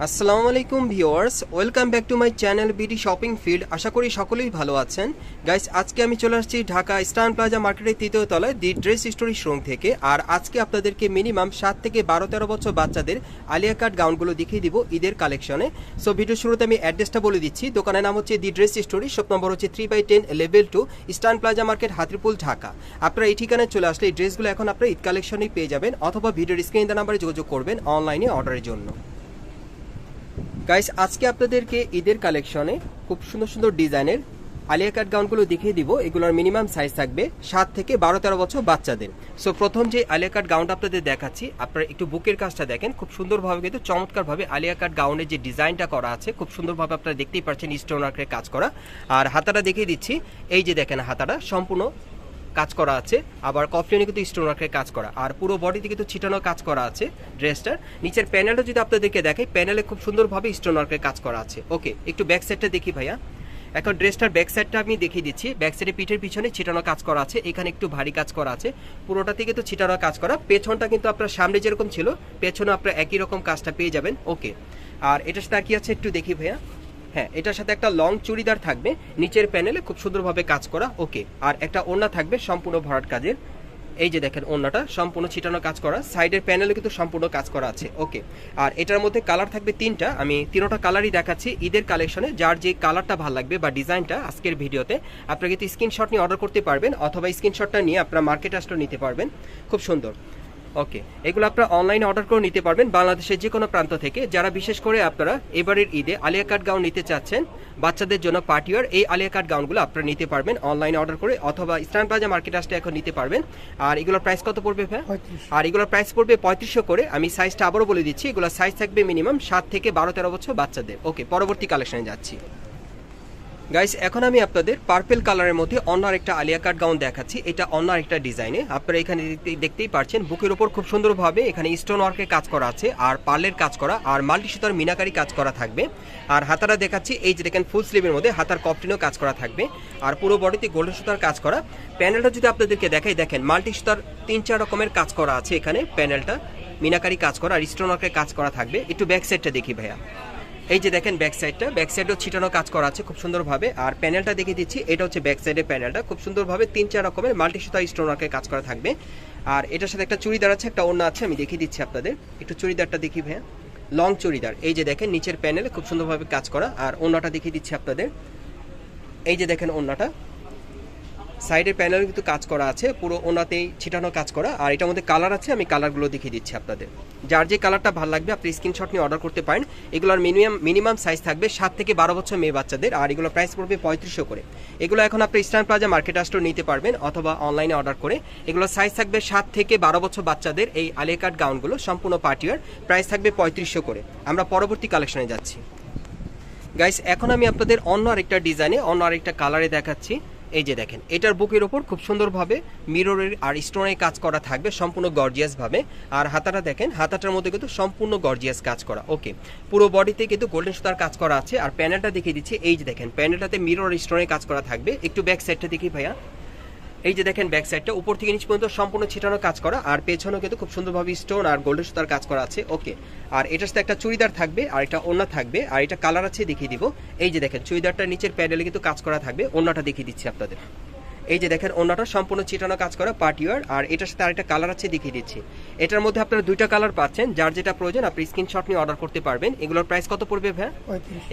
আসসালামু আলাইকুম viewers, welcome back to my channel BD shopping field. আশা করি সকলেই ভালো আছেন। গাইস, আজকে আমি চলে আসছি ঢাকা স্টান প্লাজা মার্কেটের তৃতীয় তলায় দি ড্রেস স্টোরি শোরুম থেকে। আর আজকে আপনাদেরকে মিনিমাম সাত থেকে বারো তেরো বছর বাচ্চাদের আলিয়া কাট গাউনগুলো দেখিয়ে দিব ঈদের কালেকশনে। সো ভিডিও শুরুতে আমি অ্যাড্রেসটা বলে দিচ্ছি। দোকানের নাম হচ্ছে the dress story, shop number হচ্ছে three by ten, level two, Eastern Plaza market, Hatirpool, Dhaka. আপনারা এই ঠিকানায় চলে আসলে এই ড্রেসগুলো এখন আপনারা ঈদ কালেকশনেই পেয়ে যাবেন, অথবা ভিডিওর স্ক্রিন নাম্বারে যোগাযোগ করবেন অনলাইনে অর্ডারের জন্য। গাইস আজকে আপনাদেরকে ঈদের কালেকশনে খুব সুন্দর সুন্দর ডিজাইনের আলিয়া কাট গাউনগুলো দেখিয়ে দিব। এগুলোর মিনিমাম সাইজ থাকবে সাত থেকে বারো তেরো বছর বাচ্চাদের। সো প্রথম যে আলিয়া কাট গাউনটা আপনাদের দেখাচ্ছি, আপনারা একটু বুকের কাজটা দেখেন। খুব সুন্দরভাবে কিন্তু চমৎকারভাবে আলিয়া কাট গাউনের যে ডিজাইনটা করা আছে, খুব সুন্দরভাবে আপনারা দেখতেই পাচ্ছেন স্টোন আর্কের কাজ করা। আর হাতাটা দেখিয়ে দিচ্ছি, এই যে দেখেন হাতাটা, সম্পূর্ণ কাজ করা আছে, আবার কফলিনে কিন্তু স্টোন ওয়ার্কের কাজ করা। আর পুরো বডিতে কিন্তু ছিটানো কাজ করা আছে ড্রেসটার নিচের প্যানেলটা যদি আপনাদেরকে দেখাই প্যানেলে খুব সুন্দরভাবে স্টোন ওয়ার্কের কাজ করা আছে। ওকে একটু ব্যাক সাইডটা দেখি ভাইয়া। এখন ড্রেসটার ব্যাক সাইডটা আমি দেখিয়ে দিচ্ছি। ব্যাক সাইডে পিঠের পিছনে ছিটানো কাজ করা আছে, এখানে একটু ভারী কাজ করা আছে। পুরোটা থেকে তো ছিটানো কাজ করা। পেছনটা কিন্তু আপনার সামনে যেরকম ছিল, পেছনে আপনার একই রকম কাজটা পেয়ে যাবেন। ওকে আর এটার সাথে কি আছে একটু দেখি ভাইয়া। হ্যাঁ এটার সাথে একটা লং চুড়িদার থাকবে। নিচের প্যানেলে খুব সুন্দরভাবে কাজ করা ওকে আর একটা ওড়না থাকবে সম্পূর্ণ ভরাট কাজের। এই যে দেখেন ওড়নাটা, সম্পূর্ণ ছিটানো কাজ করা। সাইডের প্যানেলে কিন্তু সম্পূর্ণ কাজ করা আছে ওকে আর এটার মধ্যে কালার থাকবে তিনটা। আমি তিনোটা কালারই দেখাচ্ছি। ঈদের কালেকশনে যার যে কালারটা ভালো লাগবে বা ডিজাইনটা আজকের ভিডিওতে, আপনারা কিন্তু স্ক্রিনশট নিয়ে অর্ডার করতে পারবেন, অথবা স্ক্রিনশটটা নিয়ে আপনারা মার্কেট আসলে নিতে পারবেন। খুব সুন্দর। ওকে এগুলো আপনারা অনলাইনে অর্ডার করে নিতে পারবেন বাংলাদেশের যে কোনো প্রান্ত থেকে। যারা বিশেষ করে আপনারা এবারের ঈদে আলিয়া কাট গাউন নিতে চাচ্ছেন বাচ্চাদের জন্য পার্টিওয়ার এই আলিয়া কাট গাউনগুলো আপনারা নিতে পারবেন অনলাইনে অর্ডার করে অথবা স্ট্যান্ড প্লাজা মার্কেট আসলে এখন নিতে পারবেন। আর এগুলোর প্রাইস কত পড়বে ভাই আর এগুলোর প্রাইস পড়বে পঁয়ত্রিশশো করে। আমি সাইজটা আবারও বলে দিচ্ছি এগুলোর সাইজ থাকবে মিনিমাম সাত থেকে বারো তেরো বছর বাচ্চাদের। ওকে পরবর্তী কালেকশনে যাচ্ছি। গাইস এখন আমি আপনাদের পার্পেল কালারের মধ্যে অন্য একটা আলিয়া কাট গাউন দেখাচ্ছি। এটা অন্য একটা ডিজাইনে আপনারা এখানে দেখতেই- পারছেন, বুকের উপর খুব সুন্দরভাবে এখানে স্টোন ওয়ার্কের কাজ করা আছে, আর পার্লের কাজ করা, আর মাল্টি সুতার মিনাকারি কাজ করা থাকবে। আর হাতারা দেখাচ্ছি, এই যে দেখেন ফুল স্লিভের মধ্যে হাতার কপটিনও কাজ করা থাকবে। আর পুরো বডিতে গোল্ডেন সুতার কাজ করা। প্যানেলটা যদি আপনাদেরকে দেখাই, দেখেন মাল্টি সুতার তিন চার রকমের কাজ করা আছে এখানে। প্যানেলটা মিনাকারি কাজ করা, আর স্টোন ওয়ার্কের কাজ করা থাকবে। একটু ব্যাক সাইডটা দেখি ভাইয়া। এই যে দেখেন ব্যাক সাইডটা ব্যাক সাইডও ছিটানো কাজ করা আছে খুব সুন্দরভাবে। আর প্যানেলটা দেখিয়ে দিচ্ছি, এটা হচ্ছে ব্যাক সাইডের প্যানেলটা খুব সুন্দরভাবে তিন চার রকমের মাল্টি সুতা স্টোন ওয়ার্কের কাজ করা থাকবে। আর এটার সাথে একটা চুড়িদার আছে, একটা অন্য আছে, আমি দেখিয়ে দিচ্ছি আপনাদের। একটু চুড়িদারটা দেখি ভাইয়া। লং চুড়িদার। এই যে দেখেন, নিচের প্যানেলে খুব সুন্দরভাবে কাজ করা। আর অন্যটা দেখিয়ে দিচ্ছি আপনাদের। এই যে দেখেন ওড়নাটা। সাইডের প্যানেল কিন্তু কাজ করা আছে, পুরো ওনাতেই ছিটানো কাজ করা। আর এটার মধ্যে কালার আছে, আমি কালারগুলো দেখিয়ে দিচ্ছি আপনাদের। যার যে কালারটা ভালো লাগবে, আপনি স্ক্রিনশট নিয়ে অর্ডার করতে পারেন। এগুলোর মিনিমাম মিনিমাম সাইজ থাকবে সাত থেকে বারো বছর মেয়ে বাচ্চাদের, আর এগুলো প্রাইস পড়বে পঁয়ত্রিশশো করে। এগুলো এখন আপনি ইস্টার্ন প্লাজা মার্কেট স্টোর নিতে পারবেন, অথবা অনলাইনে অর্ডার করে। এগুলো সাইজ থাকবে সাত থেকে বারো বছর বাচ্চাদের, এই আলিয়া কাট গাউনগুলো সম্পূর্ণ পার্টিওয়ার প্রাইস থাকবে পঁয়ত্রিশশো করে। আমরা পরবর্তী কালেকশনে যাচ্ছি। গাইস এখন আমি আপনাদের অন্য আরেকটা ডিজাইনে অন্য আরেকটা কালারে দেখাচ্ছি। এই যে দেখেন, এটার বুকের ওপর খুব সুন্দরভাবে মিররের আর স্টোনের কাজ করা থাকবে, সম্পূর্ণ গর্জিয়াসভাবে আর হাতাটা দেখেন, হাতাটার মধ্যে কিন্তু সম্পূর্ণ গর্জিয়াস কাজ করা ওকে পুরো বডিতে কিন্তু গোল্ডেন সুতার কাজ করা আছে। আর প্যানেলটা দেখিয়ে দিচ্ছি, এই যে দেখেন প্যানেলটাতে মিরর স্টোনের কাজ করা থাকবে। একটু ব্যাক সাইডটা দেখি ভাইয়া। এই যে দেখেন ব্যাক সাইডটা উপর থেকে নিচ পর্যন্ত সম্পূর্ণ ছিটানো কাজ করা, আর পেছনেও কিন্তু খুব সুন্দরভাবে স্টোন আর গোল্ডের সুতার কাজ করা আছে ওকে আর এটার সাথে একটা চুড়িদার থাকবে, আর এটা ওড়না থাকবে, আর এটা কালার আছে দেখিয়ে দিব। এই যে দেখেন চুড়িদারটা নিচের প্যানেলে কিন্তু কাজ করা থাকবে, ওড়নাটা দেখিয়ে দিচ্ছি আপনাদের। এই যে দেখেন অন্যটা সম্পূর্ণ চিটানো কাজ করা পার্টিওয়ার আর এটার সাথে আরেকটা কালার আছে দেখিয়ে দিচ্ছি। এটার মধ্যে আপনারা দুইটা কালার পাচ্ছেন যার যেটা প্রয়োজন আপনি স্ক্রিনশট নিয়ে অর্ডার করতে পারবেন। এগুলোর প্রাইস কত পড়বে ভাই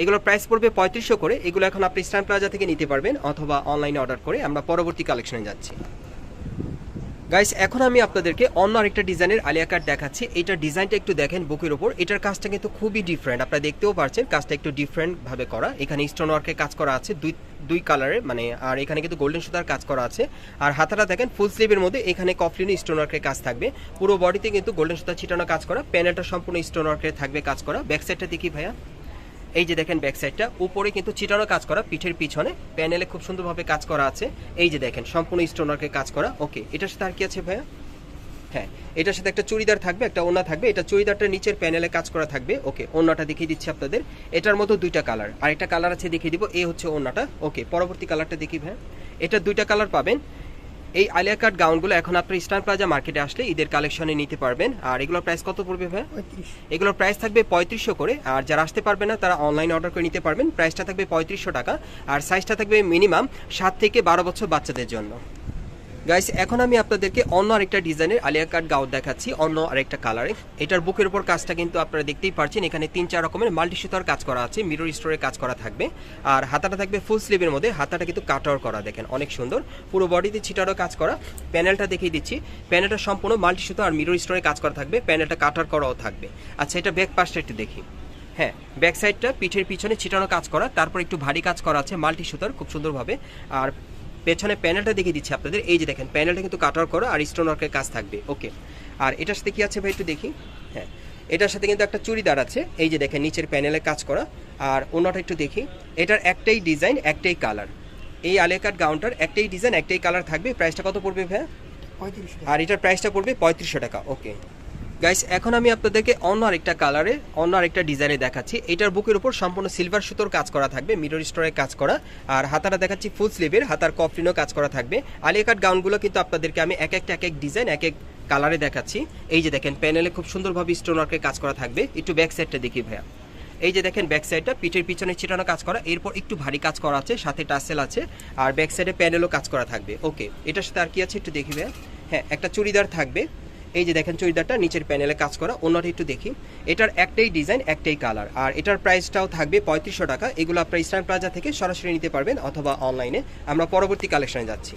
এগুলোর প্রাইস পড়বে পঁয়ত্রিশশো করে। এগুলো এখন আপনি স্ট্যান্ড প্লাজা থেকে নিতে পারবেন অথবা অনলাইনে অর্ডার করে। আমরা পরবর্তী কালেকশনে যাচ্ছি। গাইস এখন আমি আপনাদেরকে অন্য আরেকটা ডিজাইনের আলিয়া কাট দেখাচ্ছি। এটার ডিজাইনটা একটু দেখেন বুকের ওপর এটার কাজটা কিন্তু খুবই ডিফারেন্ট আপনারা দেখতেও পারছেন, কাজটা একটু ডিফারেন্ট ভাবে করা। এখানে স্টোন ওয়ার্কের কাজ করা আছে, দুই দুই কালারের মানে আর এখানে কিন্তু গোল্ডেন সুতার কাজ করা আছে। আর হাতাটা দেখেন ফুল স্লিভের মধ্যে এখানে কফলিন স্টোন ওয়ার্কের কাজ থাকবে। পুরো বডিতে কিন্তু গোল্ডেন সুতা ছিটানো কাজ করা। প্যানেলটা সম্পূর্ণ স্টোন ওয়ার্কের থাকবে কাজ করা। ব্যাক সাইডটা দেখি ভাইয়া। এই যে দেখেন ব্যাক সাইডটা উপরে কিন্তু চিটানো কাজ করা, পিঠের পিছনে প্যানেলে খুব সুন্দরভাবে কাজ করা আছে। এই যে দেখেন, সম্পূর্ণ স্টোন ওয়ার্কের কাজ করা। ওকে এটার সাথে আর কি আছে ভাইয়া? হ্যাঁ এটার সাথে একটা চুড়িদার থাকবে, একটা ওনা থাকবে। এটা চুড়িদারটা নিচের প্যানেলে কাজ করা থাকবে। ওকে ওনাটা দেখিয়ে দিচ্ছি আপনাদের। এটার মতো দুইটা কালার আর একটা কালার আছে দেখিয়ে দিব এই হচ্ছে ওনাটা ওকে পরবর্তী কালারটা দেখি ভাই এটা দুইটা কালার পাবেন। এই আলিয়া কাট গাউনগুলো এখন আপনি ইস্টার্ন প্লাজা মার্কেটে আসলে ঈদের কালেকশনে নিতে পারবেন। আর এগুলোর প্রাইস কত পড়বে ভাই? এগুলোর প্রাইস থাকবে পঁয়ত্রিশশো করে। আর যারা আসতে পারবে না তারা অনলাইন অর্ডার করে নিতে পারবেন। প্রাইসটা থাকবে পঁয়ত্রিশশো টাকা। আর সাইজটা থাকবে মিনিমাম সাত থেকে বারো বছর বাচ্চাদের জন্য। গাইস এখন আমি আপনাদেরকে অন্য আরেকটা ডিজাইনের আলিয়া কাট গাউন দেখাচ্ছি, অন্য আরেকটা কালারে এটার বুকের উপর কাজটা কিন্তু আপনারা দেখতেই পারছেন, এখানে তিন চার রকমের মাল্টি সুতার কাজ করা আছে মিরর স্টোরে কাজ করা থাকবে। আর হাতাটা থাকবে ফুল স্লিভের মধ্যে, হাতাটা কিন্তু কাটার করা, দেখেন অনেক সুন্দর। পুরো বডিতে ছিটারও কাজ করা। প্যানেলটা দেখিয়ে দিচ্ছি। প্যানেলটা সম্পূর্ণ মাল্টি সুতো আর মিরর স্টোরে কাজ করা থাকবে প্যানেলটা কাটার করাও থাকবে। আচ্ছা এটা ব্যাক পাশটা একটু দেখি। হ্যাঁ ব্যাক সাইডটা পিঠের পিছনে ছিটানো কাজ করা, তারপর একটু ভারী কাজ করা আছে মাল্টি সুতার খুব সুন্দরভাবে। আর পেছনে প্যানেলটা দেখিয়ে দিচ্ছি আপনাদের। এই যে দেখেন প্যানেলটা কিন্তু কাটার করো আর স্টোন ওয়ার্কের কাজ থাকবে। ওকে। আর এটার সাথে কি আছে ভাই একটু দেখি? হ্যাঁ। এটার সাথে কিন্তু একটা চুড়িদার আছে। এই যে দেখেন নিচের প্যানেলে কাজ করা। আর অন্যটা একটু দেখি। এটার একটাই ডিজাইন একটাই কালার এই আলেকার গাউনটার একটাই ডিজাইন একটাই কালার থাকবে। প্রাইসটা কত পড়বে পঁয়ত্রিশ আর এটার প্রাইসটা পড়বে পঁয়ত্রিশশো টাকা। ওকে। গাইস এখন আমি আপনাদেরকে অন্য আরেকটা কালারে অন্য আরেকটা ডিজাইনে দেখাচ্ছি। এটার বুকের উপর সম্পূর্ণ সিলভার সুতোর কাজ করা থাকবে মিরর স্টোরে কাজ করা। আর হাতাটা দেখাচ্ছি ফুল স্লিভের হাতার কফলিনও কাজ করা থাকবে। আলিয়া কাট গাউনগুলো কিন্তু আপনাদেরকে আমি এক একটা, এক এক ডিজাইন এক এক কালারে দেখাচ্ছি। এই যে দেখেন প্যানেলে খুব সুন্দরভাবে স্টোন ওয়ার্কের কাজ করা থাকবে। একটু ব্যাক সাইডটা দেখি ভাইয়া। এই যে দেখেন ব্যাক সাইডটা পিঠের পিছনে ছিটানো কাজ করা। এরপর একটু ভারী কাজ করা আছে, সাথে টাসেল আছে। আর ব্যাক সাইডে প্যানেলও কাজ করা থাকবে। ওকে এটার সাথে আর কি আছে একটু দেখি ভাইয়া। হ্যাঁ একটা চুড়িদার থাকবে। এই যে দেখেন চুড়িদারটা, নিচের প্যানেলে কাজ করা। অন্যটা একটু দেখি। এটার একটাই ডিজাইন একটাই কালার আর এটার প্রাইসটাও থাকবে পঁয়ত্রিশশো টাকা। এগুলো আপনার ইসলাম প্লাজা থেকে সরাসরি নিতে পারবেন অথবা অনলাইনে আমরা পরবর্তী কালেকশনে যাচ্ছি।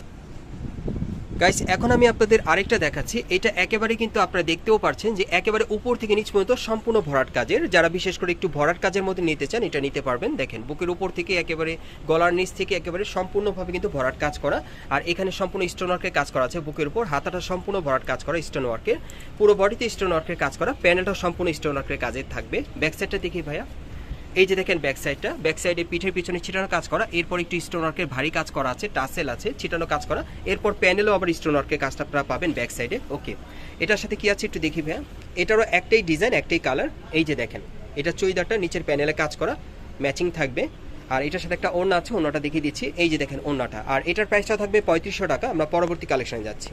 গাইস এখন আমি আপনাদের আরেকটা দেখাচ্ছি। এটা একেবারে কিন্তু আপনারা দেখতেও পারছেন যে একেবারে উপর থেকে নিচ পর্যন্ত সম্পূর্ণ ভরাট কাজের। যারা বিশেষ করে একটু ভরাট কাজের মধ্যে নিতে চান, এটা নিতে পারবেন। দেখেন, বুকের উপর থেকে একেবারে, গলার নিচ থেকে একেবারে সম্পূর্ণভাবে কিন্তু ভরাট কাজ করা। আর এখানে সম্পূর্ণ স্টোন ওয়ার্কের কাজ করা আছে বুকের উপর। হাতাটা সম্পূর্ণ ভরাট কাজ করা স্টোন ওয়ার্কের পুরো বডিতে স্টোন ওয়ার্কের কাজ করা। প্যানেলটা সম্পূর্ণ স্টোন ওয়ার্কের কাজের থাকবে। ব্যাক সাইডটা দেখি ভাইয়া। এই যে দেখেন ব্যাক সাইডটা ব্যাক সাইডে পিঠের পিছনে ছিটানো কাজ করা, এরপর একটু স্টোন ওয়ার্কের ভারী কাজ করা আছে, টাসেল আছে, ছিটানো কাজ করা। এরপর প্যানেলও আবার স্টোন ওয়ার্কের কাজটা আপনারা পাবেন ব্যাক সাইডে ওকে। এটার সাথে কি আছে একটু দেখি ভাইয়া। এটারও একটাই ডিজাইন একটাই কালার এই যে দেখেন, এটা চুইদারটা নিচের প্যানেলে কাজ করা ম্যাচিং থাকবে। আর এটার সাথে একটা ওড়না আছে, ওড়নাটা দেখিয়ে দিচ্ছি। এই যে দেখেন ওড়নাটা। আর এটার প্রাইসটা থাকবে পঁয়ত্রিশশো টাকা। আমরা পরবর্তী কালেকশনে যাচ্ছি।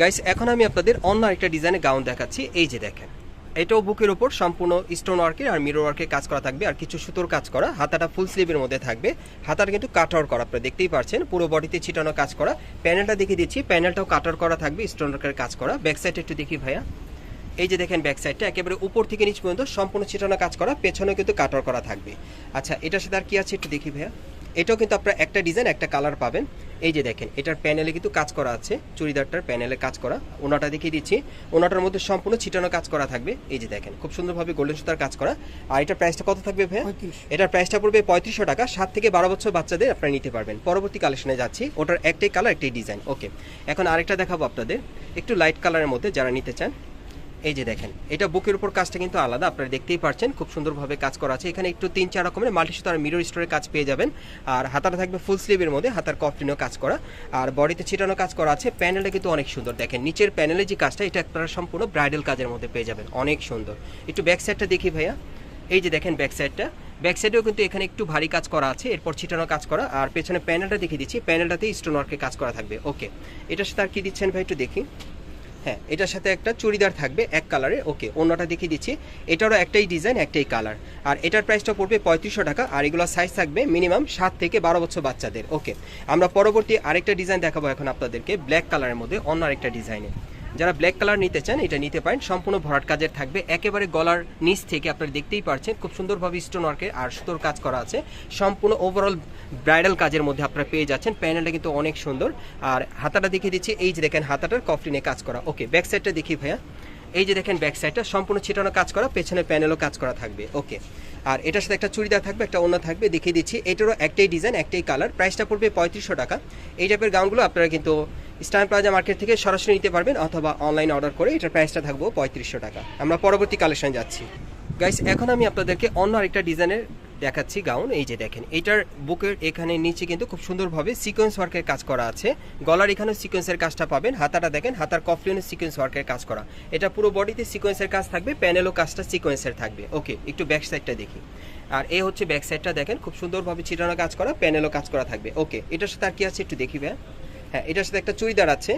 গাইস এখন আমি আপনাদের অন্য আরেকটা ডিজাইনের গাউন দেখাচ্ছি। এই যে দেখেন। এটাও বুকের উপর সম্পূর্ণ স্টোন ওয়ার্কের আর মিরর ওয়ার্কের কাজ করা থাকবে আর কিছু সুতোর কাজ করা। হাতাটা ফুল স্লিভের মধ্যে থাকবে। হাতাটা কিন্তু কাটার করা, আপনারা দেখতেই পারছেন। পুরো বডিতে ছিটানো কাজ করা। প্যানেলটা দেখিয়ে দিচ্ছি। প্যানেলটাও কাটার করা থাকবে স্টোন ওয়ার্কের কাজ করা। ব্যাক সাইড একটু দেখি ভাইয়া। এই যে দেখেন ব্যাক সাইডটা একেবারে উপর থেকে নিচ পর্যন্ত সম্পূর্ণ ছিটানো কাজ করা। পেছনেও কিন্তু কাটার করা থাকবে। আচ্ছা এটার সাথে আর কি আছে একটু দেখি ভাইয়া। এটাও কিন্তু আপনারা একটা ডিজাইন একটা কালার পাবেন। এই যে দেখেন এটার প্যানেলে কিন্তু কাজ করা আছে চুড়িদারটার প্যানেলে কাজ করা। ওনাটা দেখিয়ে দিচ্ছি। ওনাটার মধ্যে সম্পূর্ণ ছিটানো কাজ করা থাকবে। এই যে দেখেন খুব সুন্দরভাবে গোল্ডেন সুতার কাজ করা। আর এটার প্রাইসটা কত থাকবে ভাইয়া? এটার প্রাইসটা পড়বে পঁয়ত্রিশশো টাকা। সাত থেকে বারো বছর বাচ্চাদের আপনারা নিতে পারবেন। পরবর্তী কালেকশনে যাচ্ছি। ওটার একটাই কালার একটাই ডিজাইন ওকে এখন আরেকটা দেখাবো আপনাদের। একটু লাইট কালারের মধ্যে যারা নিতে চান এই যে দেখেন, এটা বুকের উপর কাজটা কিন্তু আলাদা, আপনারা দেখতেই পারছেন, খুব সুন্দরভাবে কাজ করা আছে। এখানে একটু তিন চার রকমের মাল্টি সুতার মিরর স্টোরের কাজ পেয়ে যাবেন। আর হাতাটা থাকবে ফুল স্লিভের মধ্যে, হাতার কফলিনও কাজ করা। আর বডিতে ছিটানো কাজ করা আছে প্যানেলটা কিন্তু অনেক সুন্দর। দেখেন, নিচের প্যানেলে যে কাজটা, এটা আপনারা সম্পূর্ণ ব্রাইডাল কাজের মধ্যে পেয়ে যাবেন। অনেক সুন্দর। একটু ব্যাক সাইডটা দেখি ভাইয়া। এই যে দেখেন ব্যাক সাইডটা ব্যাক সাইডেও কিন্তু এখানে একটু ভারী কাজ করা আছে, এরপর ছিটানো কাজ করা। আর পেছনে প্যানেলটা দেখিয়ে দিচ্ছি প্যানেলটাতে স্টোন ওয়ার্কের কাজ করা থাকবে। ওকে এটার সাথে আর কি দিচ্ছেন ভাই, একটু দেখি। হ্যাঁ এটার সাথে একটা চুড়িদার থাকবে, এক কালারে ওকে অন্যটা দেখিয়ে দিচ্ছি। এটারও একটাই ডিজাইন একটাই কালার আর এটার প্রাইসটা পড়বে পঁয়ত্রিশশো টাকা, আর এগুলো সাইজ থাকবে মিনিমাম সাত থেকে বারো বছর বাচ্চাদের ওকে আমরা পরবর্তী আরেকটা ডিজাইন দেখাবো এখন আপনাদেরকে ব্ল্যাক কালারের মধ্যে অন্য আরেকটা ডিজাইনে যারা ব্ল্যাক কালার নিতে চান, এটা নিতে পারেন। সম্পূর্ণ ভরাট কাজের থাকবে। একেবারে গলার নিচ থেকে আপনারা দেখতেই পারছেন, খুব সুন্দরভাবে স্টোন ওয়ার্কের আর সুতোর কাজ করা আছে। সম্পূর্ণ ওভারঅল ব্রাইডাল কাজের মধ্যে আপনারা পেয়ে যাচ্ছেন। প্যানেলটা কিন্তু অনেক সুন্দর। আর হাতাটা দেখিয়ে দিচ্ছি। এই যে দেখেন হাতাটার কফলিনে কাজ করা। ওকে ব্যাক সাইডটা দেখি ভাইয়া। এই যে দেখেন ব্যাক সাইডটা সম্পূর্ণ ছিটানো কাজ করা পেছনে প্যানেলও কাজ করা থাকবে ওকে আর এটার সাথে একটা চুড়িদার থাকবে, একটা অন্য থাকবে, দেখিয়ে দিচ্ছি, এটারও একটাই ডিজাইন একটাই কালার প্রাইসটা পড়বে পঁয়ত্রিশশো টাকা। এই টাইপের গাউনগুলো আপনারা কিন্তু স্টার প্লাজা মার্কেট থেকে সরাসরি নিতে পারবেন, অথবা অনলাইন অর্ডার করে এটার প্রাইসটা থাকব পঁয়ত্রিশশো টাকা। আমরা পরবর্তী কালেকশন যাচ্ছি। গাইস এখন আমি আপনাদেরকে অন্য আরেকটা ডিজাইনের দেখাচ্ছি গাউন, এই যে দেখেন এটার বুকের এখানে নিচে কিন্তু খুব সুন্দরভাবে সিকোয়েন্স ওয়ার্কের কাজ করা আছে। গলার এখানেও সিকোয়েন্সের কাজটা পাবেন, হাতাটা দেখেন, হাতার কফলিনে সিকোয়েন্স ওয়ার্কের কাজ করা। এটা পুরো বডিতে সিকোয়েন্সের কাজ থাকবে প্যানেলও কাজটা সিকোয়েন্সের থাকবে। ওকে একটু ব্যাক সাইডটা দেখি। আর এ হচ্ছে ব্যাক সাইডটা দেখেন, খুব সুন্দরভাবে ছিটানো কাজ করা প্যানেলও কাজ করা থাকবে। ওকে এটার সাথে আর কি আছে একটু দেখি হ্যাঁ এটার সাথে একটা চুড়িদার আছে।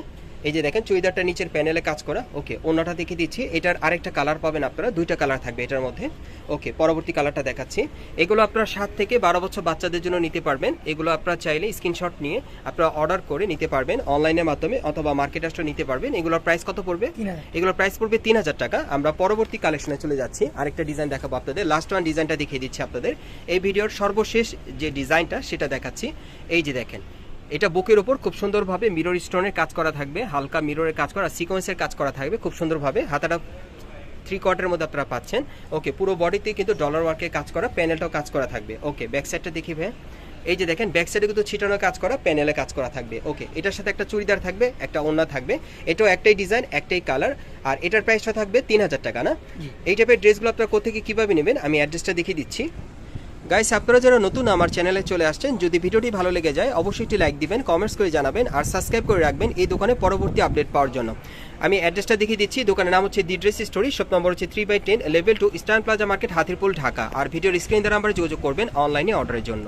এই যে দেখেন চুড়িদারটা নিচের প্যানেলে কাজ করা। ওকে অন্যটা দেখে দিচ্ছি। এটার আরেকটা কালার পাবেন আপনারা। দুইটা কালার থাকবে এটার মধ্যে। ওকে পরবর্তী কালারটা দেখাচ্ছি। এগুলো আপনারা সাত থেকে বারো বছর বাচ্চাদের জন্য নিতে পারবেন। এগুলো আপনারা চাইলে স্ক্রিনশট নিয়ে আপনারা অর্ডার করে নিতে পারবেন অনলাইনের মাধ্যমে অথবা মার্কেট আসলে নিতে পারবেন। এগুলোর প্রাইস কত পড়বে? এগুলোর প্রাইস পড়বে তিন হাজার টাকা। আমরা পরবর্তী কালেকশনে চলে যাচ্ছি। আরেকটা ডিজাইন দেখাবো আপনাদের। লাস্ট ওয়ান ডিজাইনটা দেখিয়ে দিচ্ছি আপনাদের। এই ভিডিওর সর্বশেষ যে ডিজাইনটা সেটা দেখাচ্ছি। এই যে দেখেন এটা বুকের উপর খুব সুন্দরভাবে মিরর স্টোনের কাজ করা থাকবে হালকা মিররের কাজ করা সিকোয়েন্সের কাজ করা থাকবে খুব সুন্দরভাবে। হাতাটা থ্রি কোয়ার্টারের মধ্যে আপনারা পাচ্ছেন। ওকে পুরো বডিতে কিন্তু ডলার ওয়ার্কের কাজ করা প্যানেলটাও কাজ করা থাকবে। ওকে ব্যাক সাইডটা দেখি ভাই এই যে দেখেন ব্যাক সাইডে কিন্তু ছিটানো কাজ করা প্যানেলে কাজ করা থাকবে। ওকে এটার সাথে একটা চুড়িদার থাকবে একটা ওড়না থাকবে। এটাও একটাই ডিজাইন একটাই কালার আর এটার প্রাইসটা থাকবে তিন হাজার টাকা না? এই টাইপের ড্রেসগুলো আপনারা কোথেকে কীভাবে নেবেন আমি অ্যাড্রেসটা দেখিয়ে দিচ্ছি। গাইস আপনারা যারা নতুন আমার চ্যানেলে চলে আসছেন, যদি ভিডিওটি ভালো লেগে যায়, অবশ্যই একটি লাইক দিবেন কমেন্টস করে জানাবেন, আর সাবস্ক্রাইব করে রাখবেন এই দোকানে পরবর্তী আপডেট পাওয়ার জন্য। আমি অ্যাড্রেসটা দেখিয়ে দিচ্ছি, দোকানের নাম হচ্ছে the dress story shop number হচ্ছে three by ten level two Eastern Plaza market Hatirpool Dhaka আর ভিডিওর স্ক্রিন দ্বারা আমরা যোগাযোগ করবেন অনলাইনে অর্ডারের জন্য।